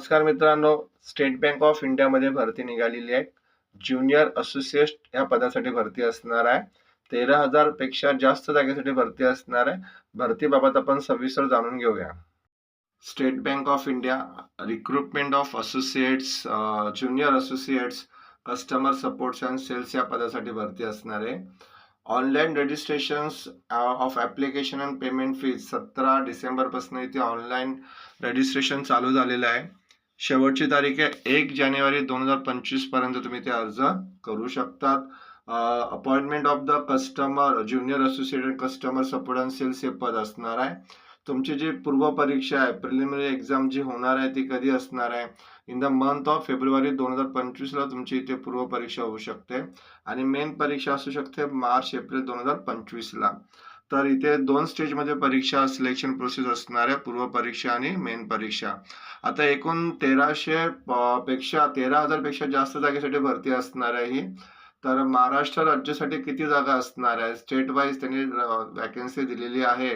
नमस्कार मित्रांनो state bank of इंडियामध्ये भरती निघालेली आहे. ज्युनियर असोसिएट या पदासाठी भरती असणार आहे. तेरा हजारपेक्षा जास्त जागेसाठी भरती असणार आहे. भरतीबाबत आपण सविस्तर जाणून घेऊया. State bank of India recruitment of associates junior associates customer supports and sales या पदासाठी भरती असणार आहे. Online registrations of application and payment fees सतरा डिसेंबरपासून इथे ऑनलाईन रजिस्ट्रेशन चालू झालेलं आहे. शेवटची तारीख आहे एक जानेवारी दोन हजार पंचवीसपर्यंत तुम्ही ते अर्ज करू शकतात. Appointment of the customer junior associated customer support and sales हे पद असणार आहे. तुमची जी पूर्व परीक्षा आहे प्रिलिमिनरी एक्झाम जी होणार आहे ती कधी असणार आहे? In the month of February दोन हजार पंचवीसला तुमची इथे पूर्व परीक्षा होऊ शकते. आणि मेन परीक्षा असू शकते मार्च एप्रिल दोन हजार पंचवीसला तर इथे दोन स्टेजमध्ये परीक्षा सिलेक्शन प्रोसेस असणार आहे पूर्व परीक्षा आणि मेन परीक्षा. आता एकूण तेराशे पेक्षा तेरा हजारपेक्षा जास्त जागेसाठी भरती असणार आहे ही. तर महाराष्ट्र राज्यासाठी किती जागा असणार आहे? स्टेट वाईज त्यांनी वॅकन्सी दिलेली आहे.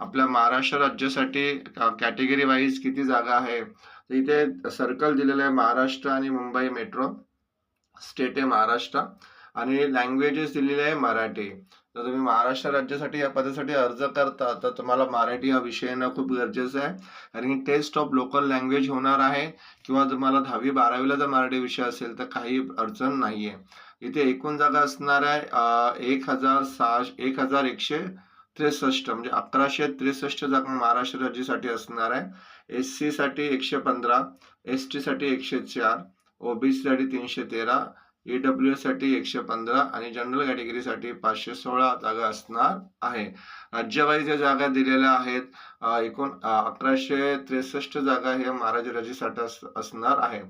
आपल्या महाराष्ट्र राज्यासाठी कॅटेगरी वाईज किती जागा आहे? तर इथे सर्कल दिलेलं आहे महाराष्ट्र आणि मुंबई मेट्रो स्टेट आहे महाराष्ट्र. आणि लँग्वेजेस दिलेले आहे मराठी. तर तुम्ही महाराष्ट्र राज्यासाठी या पदासाठी अर्ज करता तर तुम्हाला मराठी हा विषय येणं खूप गरजेचं आहे. कारण की टेस्ट ऑफ लोकल लँग्वेज होणार आहे किंवा तुम्हाला दहावी बारावीला जर मराठी विषय असेल तर काही अडचण नाही आहे इथे एकूण जागा असणार आहे एक हजार सहा एक हजार एकशे त्रेसष्ट म्हणजे अकराशे त्रेसष्ट जागा महाराष्ट्र राज्यासाठी असणार आहे. एस सीसाठी एकशे पंधरा एस टी साठी एकशे चार ओबीसी साठी तीनशे तेरा ईडब्ल्यू साठी एकशे पंधरा आणि जनरल कॅटेगरीसाठी पाचशे सोळा जागा असणार आहे. राज्यवाईज या जागा दिलेल्या आहेत. एकूण अकराशे त्रेसष्ट जागा हे महाराज राज्यासाठी असणार आहे.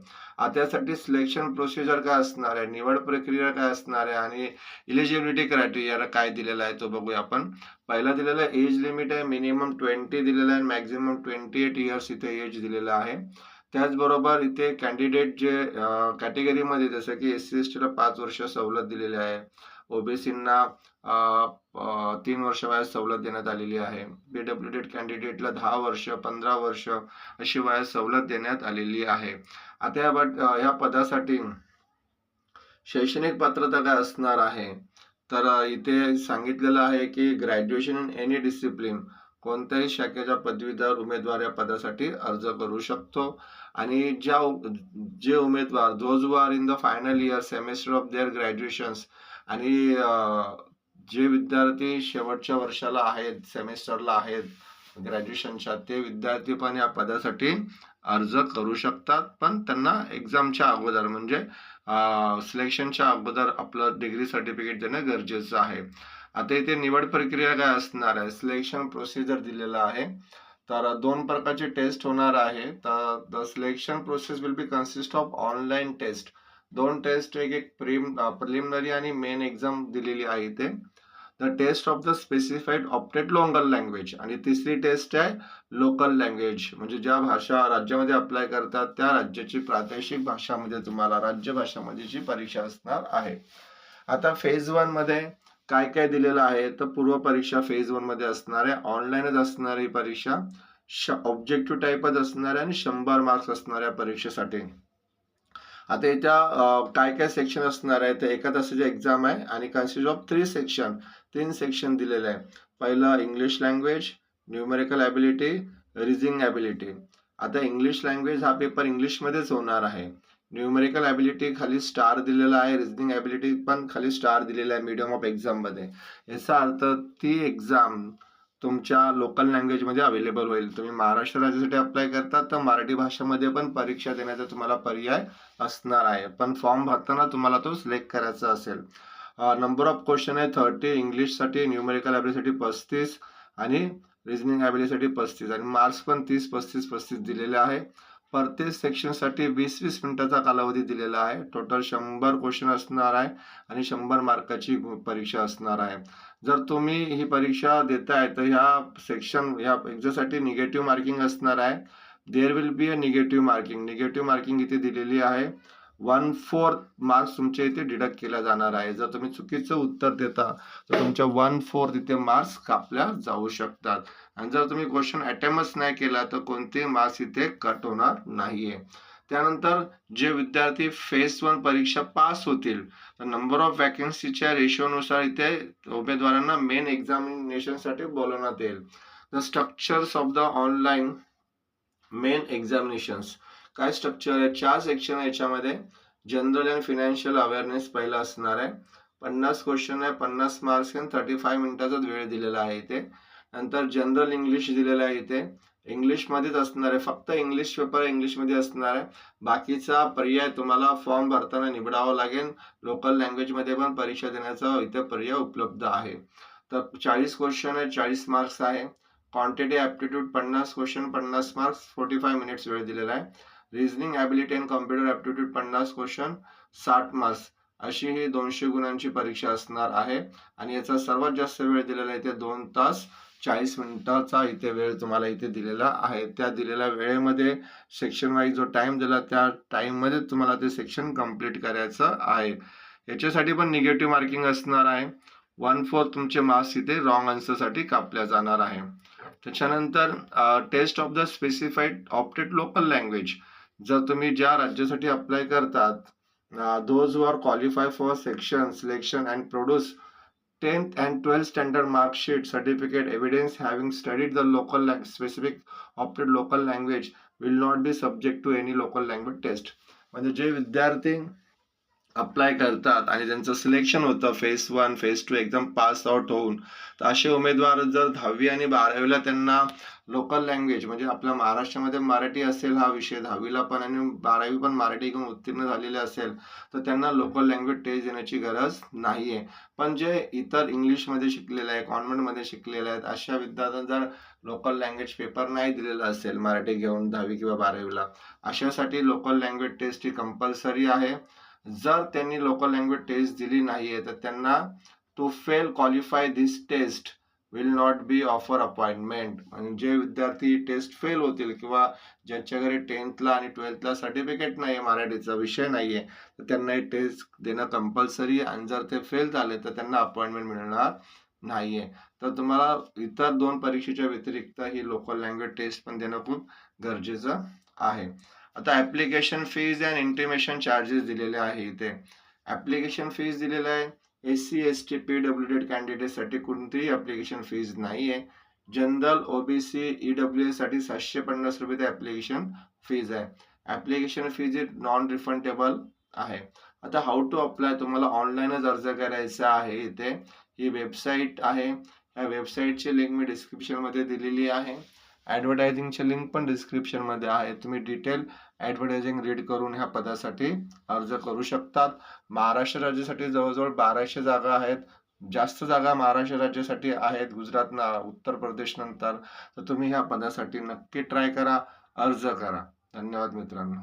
त्यासाठी सिलेक्शन प्रोसिजर काय असणार आहे? निवड प्रक्रिया काय असणार आहे? आणि इलिजिबिलिटी क्रायटेरिया काय दिलेला आहे तो बघूया आपण. पहिला दिलेला एज लिमिट आहे. मिनिमम ट्वेंटी दिलेला आहे. मॅक्झिमम ट्वेंटी एट इयर्स इथे एज दिलेला आहे. त्याचबरोबर इथे कॅन्डिडेट जे कॅटेगरीमध्ये जसं की एस सी एस टीला पाच वर्ष सवलत दिलेली आहे. ओबीसींना तीन वर्ष वयात सवलत देण्यात आलेली आहे. बी डब्ल्यू डेट कॅन्डिडेटला दहा वर्ष पंधरा वर्ष अशी वयात सवलत देण्यात आलेली आहे. आता या बट या पदासाठी शैक्षणिक पात्रता काय असणार आहे? तर इथे सांगितलेलं आहे की ग्रॅज्युएशन इन एनी डिसिप्लिन कोणत्याही शाखेच्या पदवीधर उमेदवार या पदासाठी अर्ज करू शकतो. आणि ज्या जे उमेदवार those are in the final year semester of their graduations आणि जे विद्यार्थी शेवटच्या वर्षाला आहेत सेमेस्टरला आहेत ग्रॅज्युएशनच्या ते विद्यार्थी पण या पदासाठी अर्ज करू शकतात. पण त्यांना एक्झामच्या अगोदर म्हणजे सिलेक्शनच्या अगोदर आपलं डिग्री सर्टिफिकेट देणं गरजेचं आहे. आता इथे निवड प्रक्रिया काय असणार आहे? सिलेक्शन प्रोसिजर दिलेला आहे. तर दोन प्रकारचे टेस्ट होणार आहे. तर the selection process will be consist of online test दोन टेस्ट एक एक प्रिम प्रिलिमिनरी आणि मेन एक्झाम दिलेली आहे इथे. The test of the specified opted local language आणि तिसरी टेस्ट आहे लोकल लँग्वेज म्हणजे ज्या भाषा राज्यामध्ये अप्लाय करतात त्या राज्याची प्रादेशिक भाषामध्ये तुम्हाला राज्य भाषामध्येची परीक्षा असणार आहे. आता फेज वनमध्ये काय काय दिलेलं आहे? तर पूर्व परीक्षा फेज वनमध्ये असणार आहे. ऑनलाईनच असणारी परीक्षा. ऑब्जेक्टिव्ह टाईपच असणार आहे आणि शंभर मार्क्स असणार परीक्षेसाठी. आता याच्या काय काय सेक्शन असणार आहे? तर एका तासाची एक्झाम आहे आणि कन्सिस्ट ऑफ थ्री सेक्शन तीन सेक्शन दिलेलं आहे. पहिलं English language numerical ability reasoning ability आता इंग्लिश लँग्वेज हा पेपर इंग्लिशमध्येच होणार आहे. न्यूमेरिकल ॲबिलिटी खाली स्टार दिलेला आहे. रिजनिंग ॲबिलिटी पण खाली स्टार दिलेला आहे मीडियम ऑफ एक्झाममध्ये याचा अर्थ ती एक्झाम तुमच्या लोकल लँग्वेजमध्ये अवेलेबल होईल. तुम्ही महाराष्ट्र राज्यासाठी अप्लाय करता तर मराठी भाषेमध्ये पण परीक्षा देण्याचा तुम्हाला पर्याय असणार आहे. पण फॉर्म भरताना तुम्हाला तो सिलेक्ट करायचा असेल. नंबर ऑफ क्वेश्चन आहे थर्टी इंग्लिशसाठी न्यूमेरिकल ॲबिलिटीसाठी पस्तीस आणि रिजनिंग ॲबिलिटीसाठी पस्तीस. आणि मार्क्स पण तीस पस्तीस पस्तीस दिलेले आहे. प्रत्येक सेक्शनसाठी वीस वीस मिनिटाचा कालावधी दिलेला आहे. टोटल शंभर क्वेश्चन असणार आहे आणि शंभर मार्काची परीक्षा असणार आहे. जर तुम्ही ही परीक्षा देताय तर ह्या सेक्शन ह्या एक्झासाठी निगेटिव्ह मार्किंग असणार आहे. There will be a negative marking negative marking इथे दिलेली आहे. वन फोर्थ मार्क्स तुमच्या इथे डिडक्ट केला जाणार आहे. जर तुम्ही चुकीचं उत्तर देता तर तुमच्या वन फोर्थ इथे मार्क्स कापल्या जाऊ शकतात. आणि जर तुम्ही क्वेश्चन अटेम्प्टच नाही केला तर कोणते मार्क्स इथे कट होणार नाहीये. त्यानंतर जे विद्यार्थी फेस वन परीक्षा पास होतील तर नंबर ऑफ वॅकन्सीच्या रेशोनुसार इथे उमेदवारांना मेन एक्झामिनेशनसाठी बोलवण्यात येईल. The structures of the online main examinations काय स्ट्रक्चर आहे? चार सेक्शन आहे याच्यामध्ये. जनरल अँड फिनान्शियल अवेअरनेस पहिला असणार आहे. पन्नास क्वेश्चन आहे पन्नास मार्क्स आणि थर्टी फाय मिनिटाचाच वेळ दिलेला आहे इथे. नंतर जनरल इंग्लिश दिलेलं आहे इथे. इंग्लिशमध्येच असणार आहे. फक्त इंग्लिश पेपर इंग्लिशमध्ये असणार आहे. बाकीचा पर्याय तुम्हाला फॉर्म भरताना निवडावा लागेल. लोकल लँग्वेजमध्ये पण परीक्षा देण्याचा इथे पर्याय उपलब्ध आहे. तर चाळीस क्वेश्चन आहे चाळीस मार्क्स आहे. क्वांटिटी ॲप्टिट्यूड पन्नास क्वेश्चन पन्नास मार्क्स फोर्टी फाय मिनिट्स वेळ दिलेला आहे. Reasoning ability and computer aptitude पन्नास क्वेश्चन साठ मार्क्स अशी ही दोनशे गुणांची परीक्षा असणार आहे. आणि याचा सर्वात जास्त वेळ दिलेला आहे इथे दोन तास चाळीस मिनिटाचा इथे वेळ तुम्हाला इथे दिलेला आहे. त्या दिलेल्या वेळेमध्ये सेक्शन वाईज जो टाइम दिला त्या टाईममध्ये तुम्हाला ते सेक्शन कंप्लीट करायचं आहे. याच्यासाठी पण निगेटिव्ह मार्किंग असणार आहे. वन फोर तुमचे मार्क्स इथे रॉंग आन्सरसाठी कापल्या जाणार आहे. त्याच्यानंतर test of the specified opted local language जर तुम्ही ज्या राज्यासाठी अप्लाय करतात those were qualify for section selection and produce tenth and twelfth standard marksheet certificate evidence having studied the local specific opted local language will not be subject to any local language test म्हणजे जे विद्यार्थी apply करतात आणि त्यांचं selection होतं. Phase one phase two exam pass out होऊन. तर असे उमेदवार जर दहावी आणि बारावीला त्यांना लोकल लँग्वेज म्हणजे आपल्या महाराष्ट्रामध्ये मराठी असेल हा विषय दहावीला पण आणि बारावी पण मराठी घेऊन उत्तीर्ण झालेले असेल तर त्यांना लोकल लँग्वेज टेस्ट देण्याची गरज नाही आहे पण जे इतर इंग्लिशमध्ये शिकलेले आहे कॉन्व्हेंटमध्ये शिकलेले आहेत अशा विद्यार्थ्यांना जर लोकल लँग्वेज पेपर नाही दिलेला असेल मराठी घेऊन दहावी किंवा बारावीला अशासाठी लोकल लँग्वेज टेस्ट ही कंपल्सरी आहे. जर त्यांनी लोकल लँग्वेज टेस्ट दिली नाहीये तर त्यांना to fail qualify this test will not be offer appointment म्हणजे जे विद्यार्थी टेस्ट फेल होतील किंवा ज्यांच्या घरी टेन्थला आणि ट्वेल्थला सर्टिफिकेट नाही आहे मराठीचा विषय नाही आहे तर त्यांना हे टेस्ट देणं कंपल्सरी आणि जर ते फेल झाले तर त्यांना अपॉइंटमेंट मिळणार नाही आहे तर तुम्हाला इतर दोन परीक्षेच्या व्यतिरिक्त ही लोकल लँग्वेज टेस्ट पण देणं खूप गरजेचं आहे. आता application fees and intimation charges दिलेले आहे इथे. ऍप्लिकेशन फीज दिलेलं आहे. S C S T P W D कॅन्डिडेटसाठी कोणतीही ऍप्लिकेशन फीज नाही आहे जनरल ओबीसी ई डब्ल्यू एससाठी सातशे पन्नास रुपये ते ऍप्लिकेशन फीज आहे. ऍप्लिकेशन फीज ही नॉन रिफंडेबल आहे. आता हाऊ टू अप्लाय तुम्हाला ऑनलाईनच अर्ज करायचा आहे इथे. ही वेबसाईट आहे. या वेबसाईटची लिंक मी डिस्क्रिप्शनमध्ये दिलेली आहे. ॲडव्हर्टायझिंगचे लिंक पण डिस्क्रिप्शनमध्ये आहे. तुम्ही डिटेल ॲडव्हर्टायझिंग रीड करून ह्या पदासाठी अर्ज करू शकतात. महाराष्ट्र राज्यासाठी जवळजवळ बाराशे जागा आहेत. जास्त जागा महाराष्ट्र राज्यासाठी आहेत. गुजरात उत्तर प्रदेश नंतर. तर तुम्ही ह्या पदासाठी नक्की ट्राय करा. अर्ज करा. धन्यवाद मित्रांनो.